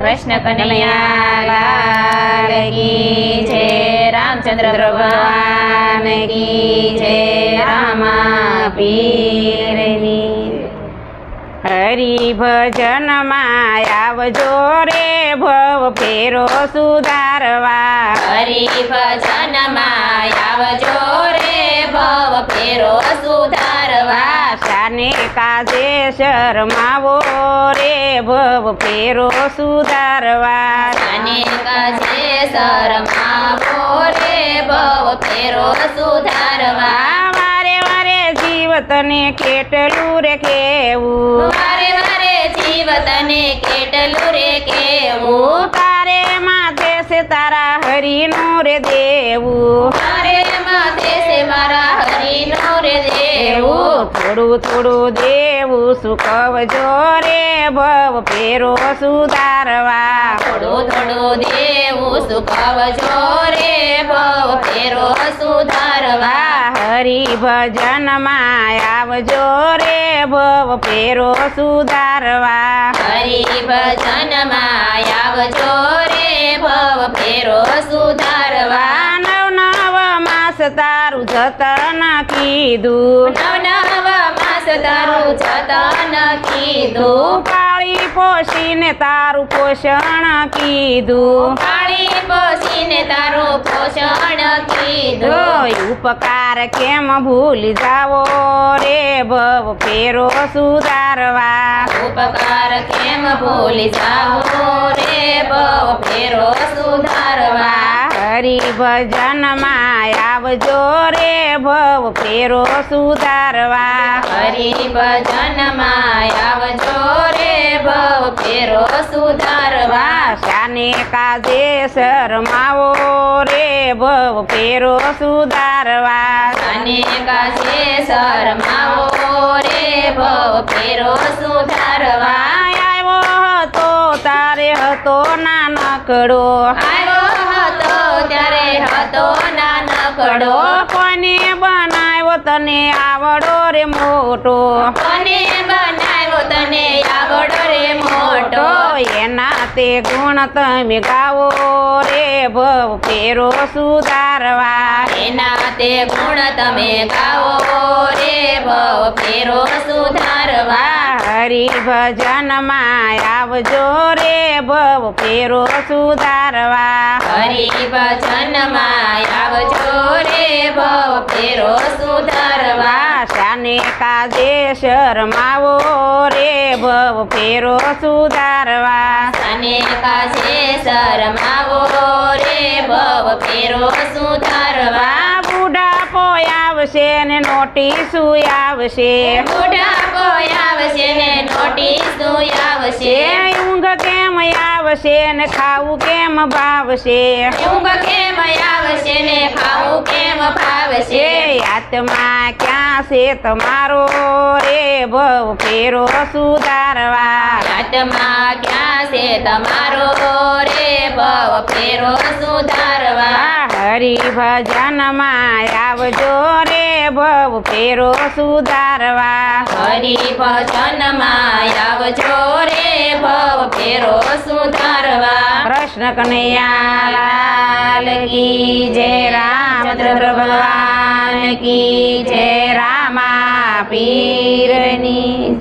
કૃષ્ણ કનૈયા કી જય, રામચંદ્ર ભગવાન કી જય રામા પીરની હરિ ભજન આવજો રે ભવ, ફેરો સુધારવા. હરિ ભજન આવજો રે ભવ, ફેરો સુધારવા. શાને કાજે શરમાવો રે ભવ ફેરો સુધારવા. અને કાજે શરમાવો રે ભવ ફેરો સુધારવા. વારે વારે જીવ તને કેટલું રે કેવું. વારે વારે જીવ તને કેટલું રે કેવું. તારે માથે છે તારા હરિનું રે દેવું. મારે રે દેવું. થોડું થોડું દેવું સુકવજો રે ભવ ફેરો સુધારવા. થોડું થોડું દેવું સુખવજો રે ભવ ફેરો સુધારવા. હરી ભજન આવજો રે ભવ ફેરો સુધારવા. હરી ભજન આવજો રે ભવ ફેરો સુધારવા. તારું જતન કીધું. નવ નવ માસ તારું જતન કીધું. પાળી પોષીને તારું પોષણ કીધું. પાણી પોષીને તારું પોષણ કીધું. ઉપકાર કેમ ભૂલી જાવો રે ભવ ફેરો સુધારવા. ઉપકાર કેમ ભૂલી જાવો રે ભવ ફેરો સુધારવા. ભજનમાં આવજો રે ભવ ફેરો સુધારવા. હરી ભજનમાં આવજો રે ભવ ફેરો સુધારવા. શાને કાજે શરમાવો રે ભવ ફેરો સુધારવા. શાને કાજે શરમાવો રે ભવ ફેરો સુધારવા. આવ્યો હતો તારે હતો નાનકડો. આવ્યો હતો નાનકડો કોને બનાવ્યો તને આવડો રે મોટો? કોને બનાવ્યો તને આવડો રે મોટો? એના તે ગુણ તમે ગાવો રે ભવ ફેરો સુધારવા. એના તે ગુણ તમે ગાવો રે ભવ ફેરો સુધારવા. હરિ ભજનમાં આવજો રે ભવ ફેરો સુધારવા. હરી ભજનમાં આવજો શાને કાજે શરમાવો રે ભવ ફેરો સુધારવા. અને કાજે શરમાવો રે ભવ ફેરો સુધારવા. બુઢાપો આવશે ને નોટિસ આવશે. બુઢાપો આવશે ને નોટિસ આવશે. ઊંઘ કેમ આવશે ને ખાવું કેમ ભાવશે? ઊંઘ કેમ આવશે ને ખાવું કેમ ભાવશે? આત્મા ક્યાં છે તમારો રે ભવ ફેરો સુધારવા. આત્મા ક્યાં છે તમારો રે ભવ ફેરો સુધારવા. હરિ ભજનમાં આવજો રે ભવ ફેરો સુધારવા. હરિ ભજનમાં આવજો રે ભવ ફેરો સુધારવા. કૃષ્ણ કનૈયા લાલ કી જય રામચંદ્ર ભગવાન કી જય પીરની